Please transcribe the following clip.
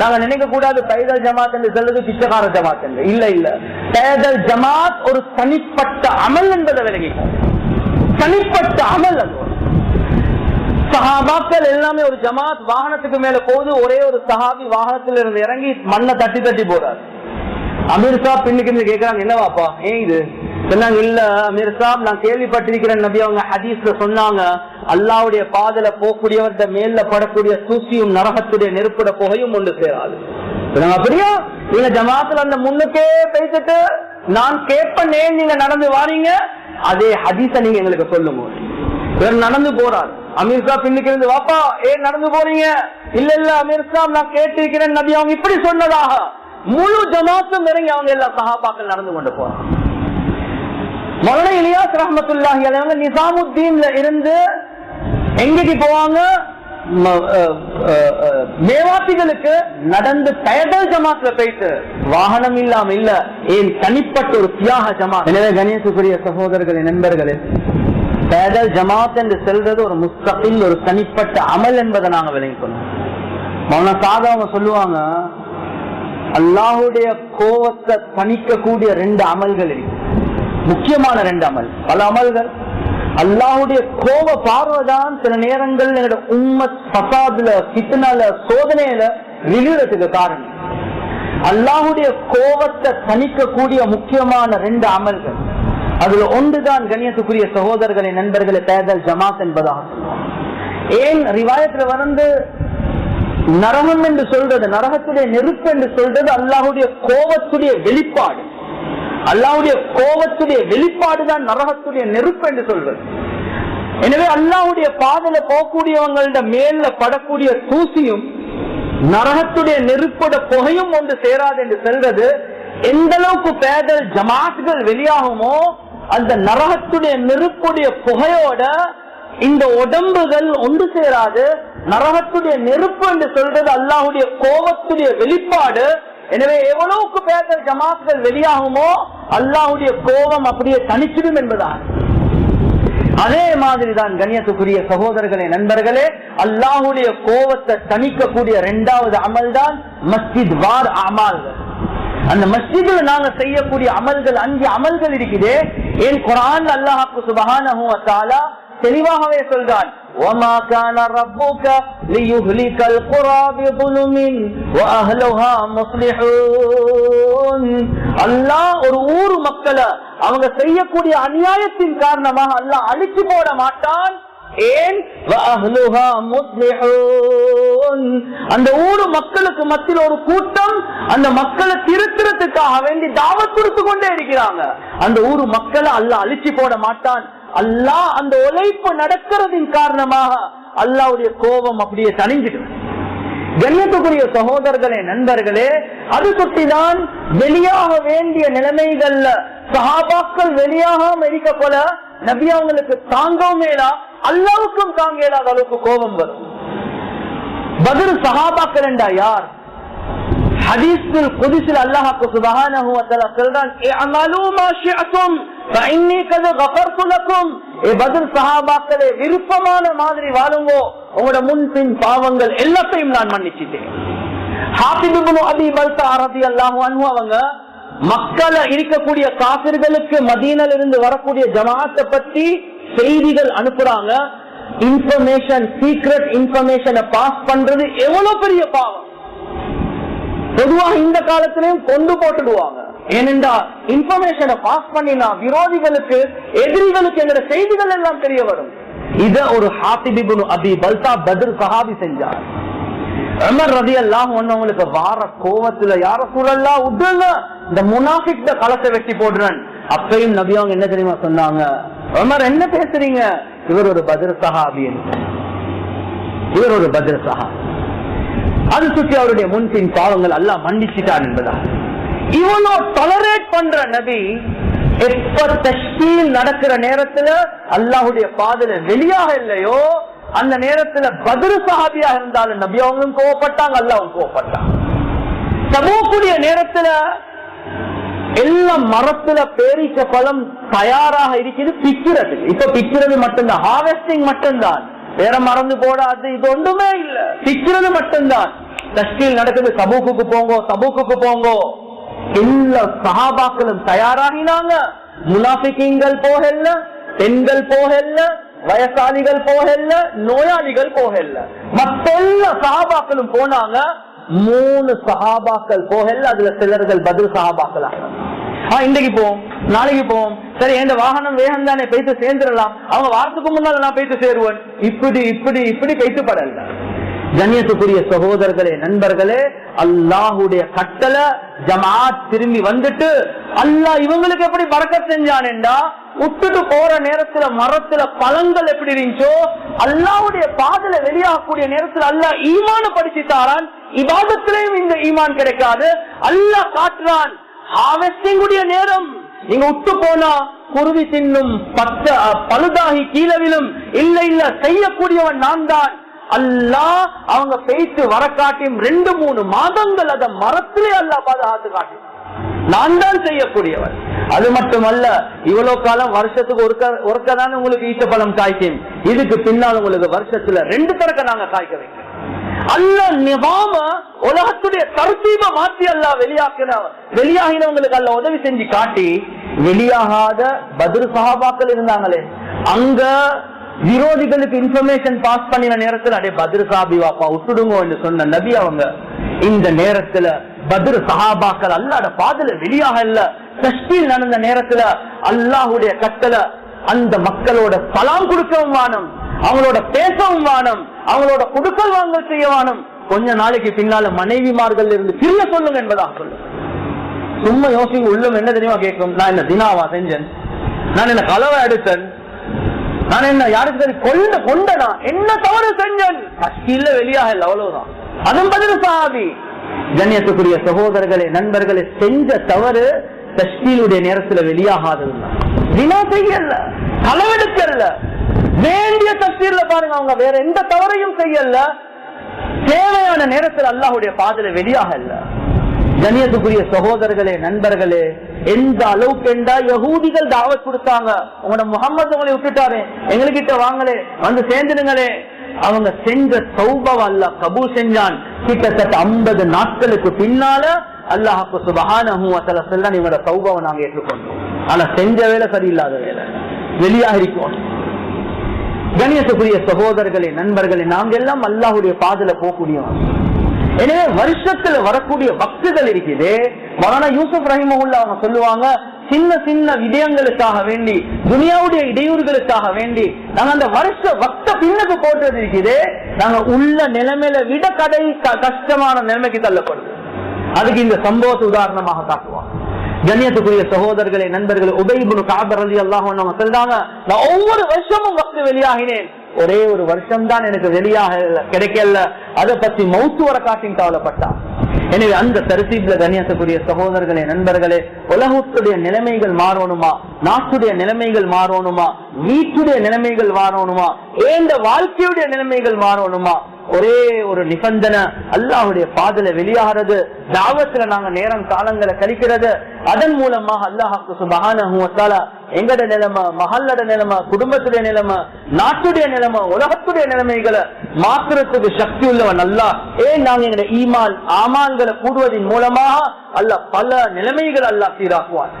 நாங்க நினைக்க கூடாது பைதல் ஜமாத் என்று சொல்றது பிச்சைக்கார ஜமாத் என்று. இல்ல இல்ல. பைதல் ஜமாத் ஒரு தனிப்பட்ட அமல் என்பதை விலகி தனிப்பட்ட அமல் அது. சஹாபாக்கள் எல்லாமே ஒரு ஜமாத் வாகனத்துக்கு மேல போது ஒரே ஒரு சஹாபி வாகனத்துல இருந்து இறங்கி மண்ணை தட்டி தட்டி போறாரு. அமீர் சாப் பின்னுக்கு கேக்குறாங்க என்னவாப்பா ஏன் இது? சொன்னாங்க இல்ல அமீர் சாப் நான் கேள்விப்பட்டிருக்கிறேன் நபி. அவங்க ஹதீஸ்ல சொன்னாங்க அல்லாவுடைய பாதல போகக்கூடியவர்கிட்ட மேல படக்கூடிய தூசியும் நரகத்துடைய நெருப்புட புகையும் ஒன்று சேராது. அப்படியா? நீங்க ஜமாத்துல அந்த முன்னுக்கே பேசிட்டு நான் கேட்பேன் நீங்க நடந்து வாரீங்க அதே ஹதீச நீங்க எங்களுக்கு சொல்லுங்க இவர் நடந்து போறார். அமீர்ஷா பின்னுக்கு இருந்து வாப்பா ஏன் நடந்து போறீங்க? இல்ல இல்ல அமீர்ஷா நான் கேட்டிருக்கிறேன் நபி அவங்க இப்படி சொன்னதாக. முழு ஜமாத்தும் இறங்கி அவங்க எல்லா சகாபாக்கள் நடந்து கொண்டு போறாங்க. மௌலானா இலியாஸ் ரஹமத்துல்லாஹி நிசாமுத்தீன்ல இருந்து எங்கேக்கு போவாங்க? ம- மேவாத்திகளுக்கு நடந்து பயதல் ஜமாத்துல போயிட்டு வாகனம் இல்லாம இல்ல ஏன் தனிப்பட்ட ஒரு தியாக ஜமாத். எனவே கணேசுக்குரிய சகோதரர்களே நண்பர்களே பேதல் ஜமாத் என்று செல்றது ஒரு முஸ்தகில் ஒரு தனிப்பட்ட அமல் என்பதை நாங்க விளங்கிக்கணும். மௌன சாதா அவங்க சொல்லுவாங்க அல்லாஹுடைய கோவத்தை தணிக்கக்கூடிய ரெண்டு அமல்கள் இருக்கு. முக்கியமான ரெண்டு அமல். பல அமல்கள் அல்லாஹுடைய கோப பார்வைதான் சில நேரங்கள் எங்களோட உம்மத் பசாதுல கிட்னால சோதனையில விழுறதுக்கு காரணம். அல்லாஹுடைய கோபத்தை தணிக்கக்கூடிய முக்கியமான ரெண்டு அமல்கள். அதுல ஒன்றுதான் கண்ணியத்துக்குரிய சகோதரர்களை நண்பர்களை தேர்தல் ஜமாத் என்பதாக ஏன் ரிவாயத்துல வந்து நரகம் என்று சொல்றது நரகத்துடைய நெருப்பு என்று சொல்றது அல்லாஹுடைய கோபத்துடைய வெளிப்பாடு. அல்லாவுடைய கோபத்துடைய வெளிப்பாடு தான் நரகத்துடைய நெருப்பு என்று சொல்வது. எனவே அல்லாஹுடைய பாதல போகக்கூடியவங்கள்ட மேல படக்கூடிய தூசியும் நரகத்துடைய நெருப்போட புகையும் ஒன்று சேராது என்று சொல்றது எந்த அளவுக்கு பேதல் ஜமாத்துகள் வெளியாகுமோ அந்த நரகத்துடைய நெருப்புடைய புகையோட இந்த உடம்புகள் ஒன்று சேராது நரகத்துடைய நெருப்பு என்று சொல்றது அல்லாஹுடைய கோபத்துடைய வெளிப்பாடு. எனவே எவ்வளவுக்கு பேதல் ஜமாத்துகள் வெளியாகுமோ அல்லாஹுடைய கோபம் அப்படியே தனிச்சிடும் என்பதான் அதே மாதிரி தான் கண்ணியத்துக்குரிய சகோதரர்களே நண்பர்களே அல்லாஹுடைய கோபத்தை தணிக்கக்கூடிய இரண்டாவது அமல் தான் மஸ்ஜித் வார் அமல்கள் அந்த மஸ்ஜிதுல நாங்க செய்யக்கூடிய அமல்கள் அஞ்சு அமல்கள் இருக்குது ஏன் குரான் அல்லாஹாக்கு சுபஹானஹு வ தஆலா தெளிவாகவே சொல்றான் وما كان ربك ليهلك القرى بظلم واهلها مصلحون காரணம் அல்லாஹ் ஒரு ஊர் மக்களை அவங்க செய்யக்கூடிய அநியாயத்தின் காரணமாக அல்லா அழிச்சு போட மாட்டான். ஏன்? அந்த ஊரு மக்களுக்கு மத்தியில் ஒரு கூட்டம் அந்த மக்களை திருத்துறதுக்காக வேண்டி தாவத் கொடுத்து கொண்டே இருக்கிறாங்க. அந்த ஊரு மக்களை அல்ல அழிச்சு போட மாட்டான். அல்லாஹ் அந்த உழைப்பு நடக்கிறதின் காரணமாக அல்லாவுடைய கோபம் அப்படியே தனிஞ்சிடும் கண்ணியத்துக்குரிய சகோதரர்களே நண்பர்களே அது தொட்டிதான் வெளியாக வேண்டிய நிலைமைகள்ல சஹாபாக்கள் வெளியாகாம இருக்க போல நபி அவங்களுக்கு தாங்கவும் மேலா அல்லாவுக்கும் தாங்க இயலாத அளவுக்கு கோபம் வரும். பதில் சஹாபாக்கள் என்றா யார்? ஹதீஸில் குதிசில் அல்லாஹாக்கு சுபஹானஹு வ தஆலா சொல்றான் இஅமலு மா ஷிஅதும் ஃபஇன்னி கத் கஃபர்து லக்கும். ஏ பதில் சஹாபாக்களே விருப்பமான மாதிரி வாழுங்கோ உங்களோட முன்பின் பாவங்கள் எல்லாத்தையும் நான் மன்னிச்சிட்டேன். ஹாஃபித் அவங்க மக்கள இருக்கக்கூடிய காசிர்களுக்கு மதீனல இருந்து வரக்கூடிய ஜமாத்தை பத்தி செய்திகள் அனுப்புறாங்க. இன்ஃபர்மேஷன் சீக்ரெட் இன்ஃபர்மேஷனை பாஸ் பண்றது எவ்வளவு பெரிய பாவம்? பொதுவாக இந்த காலத்திலையும் கொண்டு போட்டுடுவாங்க. ஏனென்றா இன்ஃபர்மேஷனை பாஸ் பண்ணினா விரோதிகளுக்கு எதிரிகளுக்கு எங்கிற செய்திகள் எல்லாம் தெரிய வரும். இத ஒரு ஹாத்திபிபுனு அபி பல்தா பத்ர் சஹாபி செஞ்சார். ரதி எல்லாம் ஒன்னவங்களுக்கு வார கோவத்துல யார சூழல்லா உடல இந்த முனாஃபிக் களத்தை வெட்டி போடுறேன். அப்பையும் நபி அவங்க என்ன தெரியுமா சொன்னாங்க? அமர் என்ன பேசுறீங்க? இவர் ஒரு பத்ர் சஹாபி இவர் ஒரு பத்ர் சஹாபி. அது சுற்றி அவருடைய முன்பின் பாவங்கள் எல்லாம் மன்னிச்சிட்டார் என்பதா இவனோ டொலரேட் பண்ற நபி எப்ப தஷ்கீல் நடக்கிற நேரத்துல அல்லாஹுடைய பாதல வெளியாக இல்லையோ அந்த நேரத்துல பதிரு சஹாபியா இருந்தாலும் நபி அவங்களும் கோவப்பட்டாங்க அல்லாவும் கோவப்பட்டாங்க. சமூகக்கூடிய நேரத்துல எல்லாம் மரத்துல பேரிச்ச பழம் தயாராக இருக்குது பிக்கிறது. இப்ப பிக்கிறது மட்டும்தான். ஹார்வெஸ்டிங் மட்டும்தான். வேற மறந்து போடாது இது ஒன்றுமே இல்ல. பிக்கிறது மட்டும்தான். தஷ்டீல் நடக்குது சமூகக்கு போங்கோ சமூகக்கு போங்கோ. எல்லா சஹாபாக்களும் தயாராகினாங்க. முனாபிக்கிங்கள் போகல பெண்கள் போகல வயசாளிகள் போகல நோயாளிகள் போகல. மத்த சகாபாக்களும் சஹாபாக்களும் போனாங்க. மூணு சஹாபாக்கள் போகல அதுல சிலர்கள் பதில் சஹாபாக்களாக. ஆஹ் போவோம் நாளைக்கு போவோம். சரி எந்த வாகனம் வேகம் தானே போயிட்டு சேர்ந்துடலாம். அவங்க வாரத்துக்கு முன்னால நான் போயிட்டு சேருவேன். இப்படி இப்படி இப்படி போயிட்டு கண்ணியத்துக்குரிய சகோதரர்களே நண்பர்களே அல்லாஹுடைய கட்டளை ஜமாத் திரும்பி வந்துட்டு அல்லாஹ் இவங்களுக்கு எப்படி பறக்க செஞ்சானேண்டா விட்டுட்டு போற நேரத்துல மரத்துல பழங்கள் எப்படி இருந்துச்சோ அல்லாஹ்வுடைய பாதல வெளியாகக்கூடிய நேரத்துல அல்லாஹ் ஈமான படிச்சு தாரான் இந்த ஈமான் கிடைக்காது அல்லாஹ் காட்டுறான் ஹார்வெஸ்டிங் நேரம் நீங்க விட்டு போனா குருவி தின்னும் பத்த பழுதாகி கீழவிலும் இல்ல இல்ல செய்யக்கூடியவன் நான் தான் அல்லாஹ் அவங்க பேச்சு வர காட்டியும் ரெண்டு மூணு மாதங்கள் அத மரத்திலே அல்லா பாதுகாத்து காட்டி. நான் தான் செய்யக்கூடியவர் அது மட்டுமல்ல இவ்வளவு காலம் வருஷத்துக்கு ஒருக்க ஒருக்கதானே உங்களுக்கு ஈச்சப்பழம் காய்க்கும். இதுக்கு பின்னால் உங்களுக்கு வருஷத்துல ரெண்டு தரக்க நாங்க காய்க்க வைக்கிறோம். அல்ல நிவாம உலகத்துடைய தர்த்தீப மாற்றி அல்ல வெளியாக்கின வெளியாகினவங்களுக்கு அல்ல உதவி செஞ்சு காட்டி வெளியாகாத பதில் சகாபாக்கள் இருந்தாங்களே அங்க விரோதிகளுக்கு இன்ஃபர்மேஷன் பாஸ் பண்ணின நேரத்துல அடே பத்ரு சாபி வாப்பா விட்டுடுங்க என்று சொன்ன நபி அவங்க இந்த நேரத்துல பத்ரு சஹாபாக்கள் அல்லாட பாதல வெளியாக இல்ல. சஷ்டியில் நடந்த நேரத்துல அல்லாஹுடைய கட்டளை அந்த மக்களோட சலாம் கொடுக்கவும் வானம் அவங்களோட பேசவும் வானம் அவங்களோட கொடுக்கல் வாங்கல் செய்ய வானம். கொஞ்ச நாளைக்கு பின்னால மனைவிமார்கள் இருந்து பிரிய சொல்லுங்க என்பதாக சொல்லு சும்மா யோசிங்க உள்ளம் என்ன தெரியுமா கேட்கும்? நான் என்ன தினாவா செஞ்சேன்? நான் என்ன கலவை எடுத்தேன் நான் என்ன யாருக்கு சரி கொண்ட கொண்டனா? என்ன தவறு செஞ்சன்? இல்ல வெளியாக இல்லை அவ்வளவுதான். அதன் பதில் சாதி. கண்ணியத்துக்குரிய சகோதரர்களே நண்பர்களே செஞ்ச தவறு தஷ்கீலுடைய நேரத்துல வெளியாகாததுதான் தினா செய்யல களவெடுக்கல. வேண்டிய தஸ்தீர்ல பாருங்க அவங்க வேற எந்த தவறையும் செய்யல. தேவையான நேரத்தில் அல்லாஹுடைய பாதல வெளியாக இல்ல. கண்ணியத்துக்குரிய சகோதரர்களே நண்பர்களே எந்த அளவுக்கு என்றா யகூதிகள் தாவத் கொடுத்தாங்க? உங்களோட முகமது உங்களை விட்டுட்டாரு. எங்ககிட்ட வாங்களே வந்து சேர்ந்துடுங்களே. அவங்க செஞ்ச சௌபவ அல்ல கபூல் செஞ்சான். கிட்டத்தட்ட ஐம்பது நாட்களுக்கு பின்னால அல்லாஹுக்கு சுபஹானஹு வதஆலா இவங்களோட சௌபவை நாங்க ஏற்றுக்கொண்டோம். ஆனா செஞ்ச வேலை சரியில்லாத வேலை. வெளியாக இருக்கோம். கணியத்துக்குரிய சகோதரர்களே நண்பர்களே நாங்க எல்லாம் அல்லாஹுடைய பாதல போகக்கூடியவங்க. எனவே வருஷத்துல வரக்கூடிய பக்துகள் இருக்குது. மகானா யூசுப் ரஹிமகுல்லா அவங்க சொல்லுவாங்க சின்ன சின்ன விடயங்களுக்காக வேண்டி துனியாவுடைய இடையூறுகளுக்காக வேண்டி நாங்க அந்த வருஷ வக்த பின்னுக்கு போட்டது இருக்குது. நாங்க உள்ள நிலைமையில விட கடை க- கஷ்டமான நிலைமைக்கு தள்ளப்படுது. அதுக்கு இந்த சம்பவத்தை உதாரணமாக காட்டுவாங்க கண்ணியத்துக்குரிய சகோதரர்களே நண்பர்களே உபயிபுனு காபர் அலி அல்லாஹ் சொல்றாங்க நான் ஒவ்வொரு வருஷமும் வக்து வெளியாகினேன். ஒரே ஒரு வருஷம் தான் எனக்கு வெளியாக கிடைக்கல. அதை பத்தி மௌத்து வர காட்டின் கவலைப்பட்டான். எனவே அந்த தரிசீப்ல கண்ணியத்துக்குரிய சகோதரர்களே நண்பர்களே உலகத்துடைய நிலைமைகள் மாறணுமா? நாட்டுடைய நிலைமைகள் மாறணுமா? வீட்டுடைய நிலைமைகள் மாறணுமா? ஏந்த வாழ்க்கையுடைய நிலைமைகள் மாறணுமா? ஒரே ஒரு நிபந்தனை அல்லாஹுடைய பாதல வெளியாகிறது. தாவத்துல நாங்க நேரம் காலங்களை கழிக்கிறது. அதன் மூலமாக அல்லாஹாக்கு சுபகான எங்கட நிலைமை? மஹல்லட நிலைமை குடும்பத்துடைய நிலைமை நாட்டுடைய நிலைமை உலகத்துடைய நிலைமைகளை மாத்துறதுக்கு சக்தி உள்ளவன் அல்லா ஏன் நாங்க எங்கட ஈமான் ஆமான்களை கூடுவதன் மூலமாக அல்ல பல நிலைமைகள் அல்லா சீராக்குவான்?